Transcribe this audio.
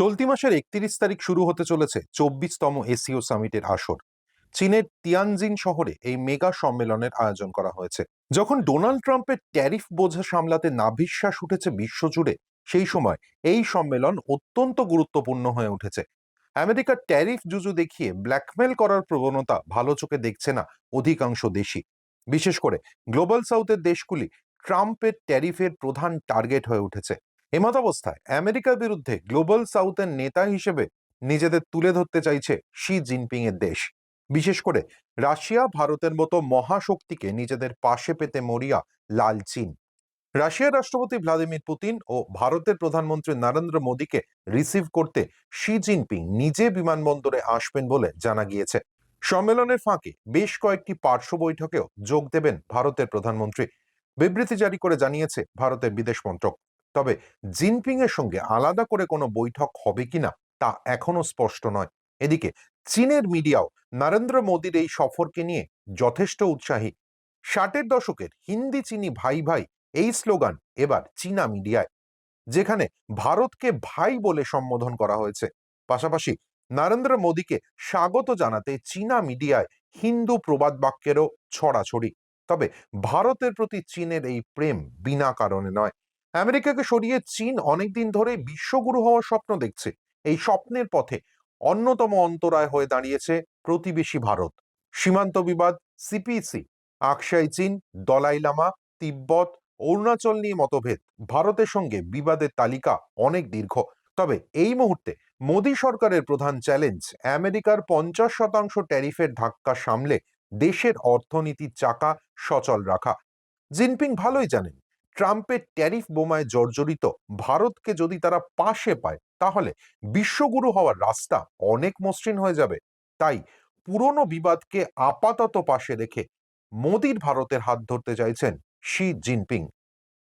চলতি মাসের একত্রিশ তারিখ শুরু হতে চলেছে চব্বিশতম এসিও সামিটের আসর। চীনের তিয়ানজিন শহরে এই মেগা সম্মেলনের আয়োজন করা হয়েছে। যখন ডোনাল্ড ট্রাম্পের ট্যারিফ বোঝা সামলাতে নাভিশ্বাস উঠেছে বিশ্বজুড়ে, সেই সময় এই সম্মেলন অত্যন্ত গুরুত্বপূর্ণ হয়ে উঠেছে। আমেরিকার ট্যারিফ জুজু দেখিয়ে ব্ল্যাকমেল করার প্রবণতা ভালো চোখে দেখছে না অধিকাংশ দেশই। বিশেষ করে গ্লোবাল সাউথের দেশগুলি ট্রাম্পের ট্যারিফের প্রধান টার্গেট হয়ে উঠেছে। এমতাবস্থায় আমেরিকার বিরুদ্ধে গ্লোবাল সাউথের নেতা হিসেবে নিজেদের তুলে ধরতে চাইছে শি জিনপিং এর দেশ। বিশেষ করে রাশিয়া ভারতের মতো মহাশক্তিকে নিজেদের পাশে পেতে মরিয়া লাল চীন। রাশিয়ার রাষ্ট্রপতি ভ্লাদিমির পুতিন ও ভারতের প্রধানমন্ত্রী নরেন্দ্র মোদীকে রিসিভ করতে শি জিনপিং নিজে বিমানবন্দরে আসবেন বলে জানা গিয়েছে। সম্মেলনের ফাঁকে বেশ কয়েকটি পার্শ্ব বৈঠকেও যোগ দেবেন ভারতের প্রধানমন্ত্রী। বিবৃতি জারি করে জানিয়েছে ভারতের বিদেশ মন্ত্রক। তবে জিনপিং এর সঙ্গে আলাদা করে কোনো বৈঠক হবে কিনা তা এখনও স্পষ্ট নয়। এদিকে চীনের মিডিয়াও নরেন্দ্র মোদীর এই সফরকে নিয়ে যথেষ্ট উৎসাহী। ষাটের দশকের হিন্দি চীনি ভাই ভাই এই স্লোগান এবার চীনা মিডিয়ায়, যেখানে ভারতকে ভাই বলে সম্বোধন করা হয়েছে। পাশাপাশি নরেন্দ্র মোদীকে স্বাগত জানাতে চীনা মিডিয়ায় হিন্দু প্রবাদ বাক্যেরও ছড়াছড়ি। তবে ভারতের প্রতি চীনের এই প্রেম বিনা কারণে নয়। আমেরিকাকে সরিয়ে চীন অনেকদিন ধরে বিশ্বগুরু হওয়ার স্বপ্ন দেখছে। এই স্বপ্নের পথে অন্যতম অন্তরায় হয়ে দাঁড়িয়েছে প্রতিবেশী ভারত। সীমান্ত বিবাদ সিপিসি আকশাই চীন, দলাই লামা, তিব্বত, অরুণাচল নিয়ে মতভেদ। ভারতের সঙ্গে বিবাদের তালিকা অনেক দীর্ঘ। তবে এই মুহূর্তে মোদী সরকারের প্রধান চ্যালেঞ্জ, আমেরিকার পঞ্চাশ শতাংশ ট্যারিফের ধাক্কা সামলে দেশের অর্থনীতির চাকা সচল রাখা। জিনপিং ভালোই জানেন ট্রাম্পের ট্যারিফ বোমায় জর্জরিত, ভারতকে যদি তারা পাশে পায়, তাহলে বিশ্বগুরু হওয়ার রাস্তা অনেক মসৃণ হয়ে যাবে। তাই পুরনো বিবাদকে আপাতত পাশে রেখে মোদীর ভারতের হাত ধরতে চাইছেন শি জিনপিং।